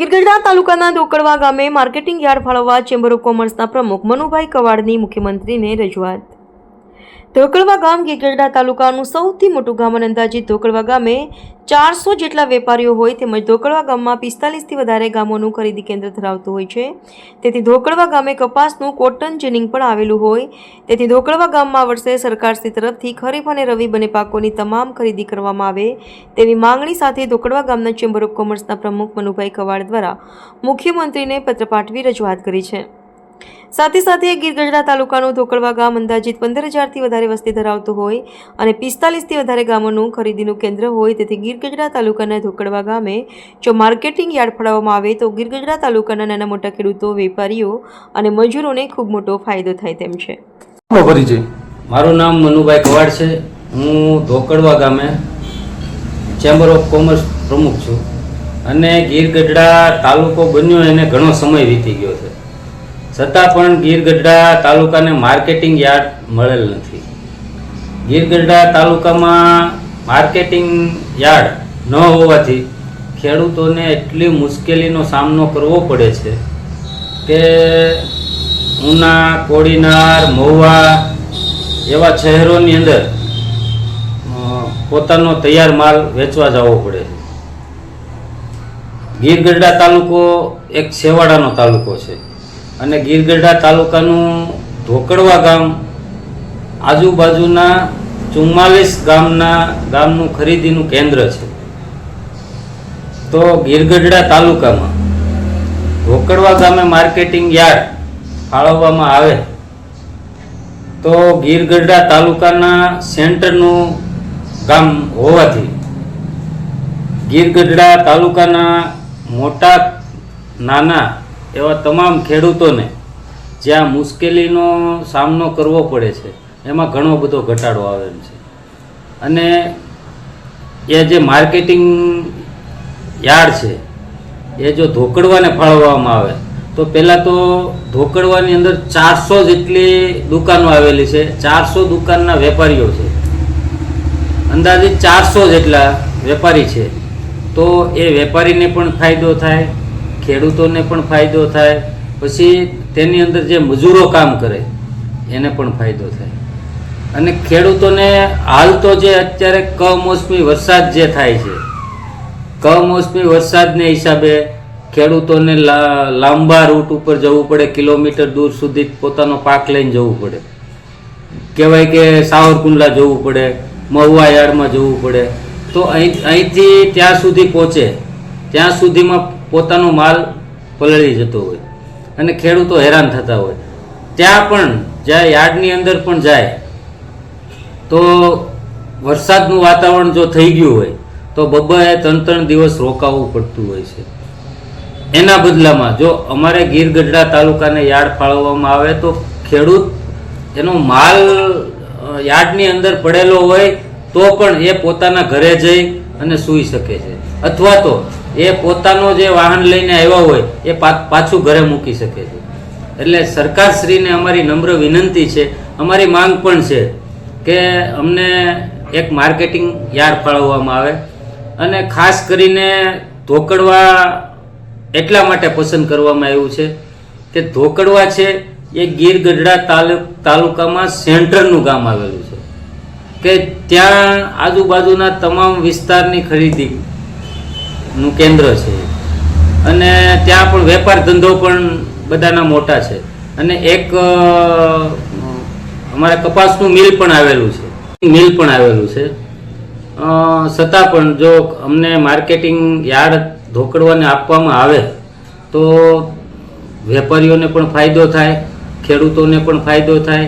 ગીરગઢડા તાલુકાના દોકડવા ગામે marketing yard ફાળવવા ચેમ્બર ઓફ કોમર્સના પ્રમુખ મનુભાઈ કવાડની મુખ્યમંત્રીને રજૂઆત. ધોકડવા ગામ ગીરગઢડા તાલુકાનું સૌથી મોટું ગામ અને અંદાજિત ધોકડવા ગામે ચારસો જેટલા વેપારીઓ હોય તેમજ ધોકડવા ગામમાં પિસ્તાલીસથી વધારે ગામોનું ખરીદી કેન્દ્ર ધરાવતું હોય છે. તેથી ધોકડવા ગામે કપાસનું કોટન જેનિંગ પણ આવેલું હોય. તેથી ધોકળવા ગામમાં વર્ષે સરકારશ્રી તરફથી ખરીફ અને રવિ બંને પાકોની તમામ ખરીદી કરવામાં આવે તેવી માંગણી સાથે ધોકળવા ગામના ચેમ્બર ઓફ કોમર્સના પ્રમુખ મનુભાઈ કવાડ દ્વારા મુખ્યમંત્રીને પત્ર પાઠવી રજૂઆત કરી છે. સાથે સાથે ગીરગઢડા તાલુકાનું ધોકડવા ગામ અંદાજિત પંદર હજારથી વધારે વસ્તી ધરાવતું હોય અને પિસ્તાલીસથી વધારે ગામોનું ખરીદીનું કેન્દ્ર હોય તેથી ગીરગઢડા તાલુકાના ધોકડવા ગામે જો માર્કેટિંગ યાર્ડ ફાળવવામાં આવે તો ગીરગઢડા તાલુકાના નાના મોટા ખેડૂતો વેપારીઓ અને મજૂરોને ખૂબ મોટો ફાયદો થાય તેમ છે. પરિચય. મારું નામ મનુભાઈ કવાડ છે. હું ધોકડવા ગામે ચેમ્બર ઓફ કોમર્સ પ્રમુખ છું અને ગીરગઢડા તાલુકો બન્યો એને ઘણો સમય વીતી ગયો છે. છતાં પણ ગીરગઢડા તાલુકાને માર્કેટિંગ યાર્ડ મળેલ નથી. ગીરગઢડા તાલુકામાં માર્કેટિંગ યાર્ડ ન હોવાથી ખેડૂતોને એટલી મુશ્કેલીનો સામનો કરવો પડે છે કે ઉના, કોડીનાર, મહુવા એવા શહેરોની અંદર પોતાનો તૈયાર માલ વેચવા જવો પડે છે. ગીરગઢડા તાલુકો એક છેવાડાનો તાલુકો છે. અને ગીરગઢડા તાલુકાનું ધોકડવા ગામ, આજુબાજુના ચુમ્માલીસ ગામના ગામનું ખરીદીનું કેન્દ્ર છે. તો ગીરગઢડા તાલુકામાં ધોકડવા ગામે માર્કેટિંગ યાર્ડ ફાળવવામાં આવે. તો ગીરગઢડા તાલુકાના સેન્ટરનું ગામ હોવાથી ગીરગઢડા તાલુકાના મોટા, નાના એવા તમામ ખેડૂતોને જ્યાં મુશ્કેલીનો સામનો કરવો પડે છે, એમાં ઘણો બધો ઘટાડો આવેલ છે. અને એ જે માર્કેટિંગ યાર્ડ છે, એ જો ધોકડવાને ફાળવવામાં આવે, તો પહેલાં તો ધોકડવાની અંદર ચારસો જેટલી દુકાનો આવેલી છે, ચારસો દુકાનના વેપારીઓ છે. અંદાજિત ચારસો જેટલા વેપારી છે, તો એ વેપારીને પણ ફાયદો થાય ખેડૂતોને પણ ફાયદો થાય, પછી તેની અંદર જે મજૂરો કામ કરે, એને પણ ફાયદો થાય. અને ખેડૂતોને હાલ તો જે અત્યારે કમોસમી વરસાદ જે થાય છે, કમોસમી વરસાદને હિસાબે ખેડૂતોને લાંબા રૂટ ઉપર જવું પડે, કિલોમીટર દૂર સુધી પોતાનો પાક લઈને જવું પડે. કહેવાય કે સાવરકુંડલા જવું પડે, મહુવા યાર્ડમાં જવું પડે. તો અહીં, અહીંથી ત્યાં સુધી પહોંચે. ત્યાં સુધીમાં પોતાનો માલ પલળી જતો હોય અને ખેડૂતો હેરાન થતા હોય. ત્યાં પણ, જ્યાં યાર્ડની અંદર પણ જાય, તો વરસાદનું વાતાવરણ જો થઈ ગયું હોય, તો બબ્બાએ ત્રણ ત્રણ દિવસ રોકાવવું પડતું હોય છે. એના બદલામાં જો અમારે ગીર ગઢડા તાલુકાને યાર્ડ ફાળવવામાં આવે, તો ખેડૂત એનો માલ યાર્ડની અંદર પડેલો હોય, તો પણ એ પોતાના ઘરે જઈ અને સૂઈ શકે છે. અથવા તો એ પોતાનો જે વાહન લઈને આવ્યા હોય, એ પાછું ઘરે મૂકી શકે છે. એટલે સરકારશ્રીને અમારી નમ્ર વિનંતી છે, અમારી માંગ પણ છે કે અમને એક માર્કેટિંગ યાર્ડ ફાળવવામાં આવે અને ખાસ કરીને ધોકડવા એટલા માટે પસંદ કરવામાં આવ્યું છે કે ધોકડવા છે એ ગીર ગઢડા તાલુક, તાલુકામાં સેન્ટરનું ગામ આવેલું કે ત્યાં આજુબાજુના તમામ વિસ્તારની ખરીદીનું કેન્દ્ર છે. અને ત્યાં પણ વેપાર ધંધો પણ બધાના મોટા છે. અને એક અમારા કપાસનું મિલ પણ આવેલું છે. મિલ પણ આવેલું છે. છતાં પણ જો અમને માર્કેટિંગ યાર્ડ ધોકડવાને આપવામાં આવે, તો વેપારીઓને પણ ફાયદો થાય, ખેડૂતોને પણ ફાયદો થાય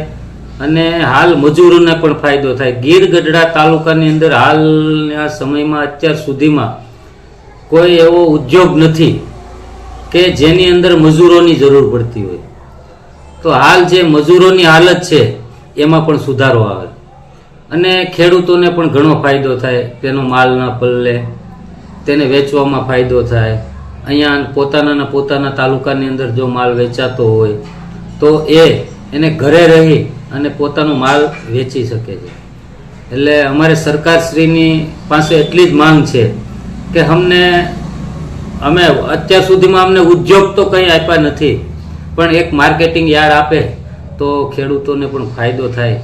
અને હાલ મજૂરોને પણ ફાયદો થાય. ગીર ગઢડા તાલુકાની અંદર હાલના સમયમાં અત્યાર સુધીમાં કોઈ એવો ઉદ્યોગ નથી કે જેની અંદર મજૂરોની જરૂર પડતી હોય. તો હાલ જે મજૂરોની હાલત છે, એમાં પણ સુધારો આવે. અને ખેડૂતોને પણ ઘણો ફાયદો થાય. તેનો માલ ના પલ્લે તેને વેચવામાં ફાયદો થાય. અહીંયા પોતાના પોતાના તાલુકાની અંદર જો માલ વેચાતો હોય, તો એ એને ઘરે રહી અને પોતાનો માલ વેચી શકે છે. એટલે અમારે સરકારશ્રીની પાસે એટલી જ માંગ છે કે અમને, અમે અત્યાર સુધીમાં અમને ઉદ્યોગ તો કંઈ આપ્યા નથી, પણ એક માર્કેટિંગ યાર્ડ આપે તો ખેડૂતોને પણ ફાયદો થાય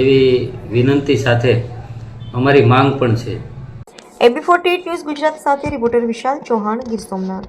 એવી વિનંતી સાથે અમારી માંગ પણ છે. એબી ફોર્ટી ન્યૂઝ ગુજરાત સાથે રિપોર્ટર વિશાલ ચૌહાણ, ગીર સોમનાથ.